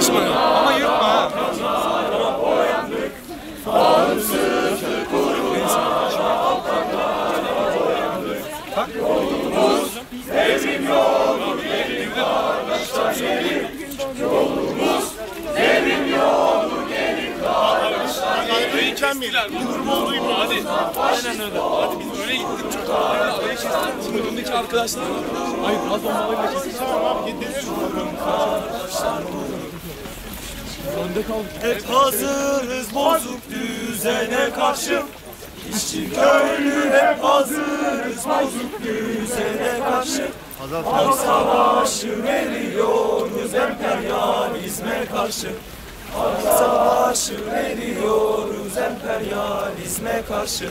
çalışma. Ama yırtma ha. Aynen öyle. Hadi biz öne gittik. Çok araya kestik. Şimdi arkadaşlar var. Hayır az bombalarıyla kestik. Tamam gidelim. Önde kaldık. Hep hazırız bozuk düzene karşı İşçi köylü hep hazırız bozuk düzene karşı Halk savaşı veriyoruz emperyalizme karşı Halk savaşı veriyoruz emperyalizme karşı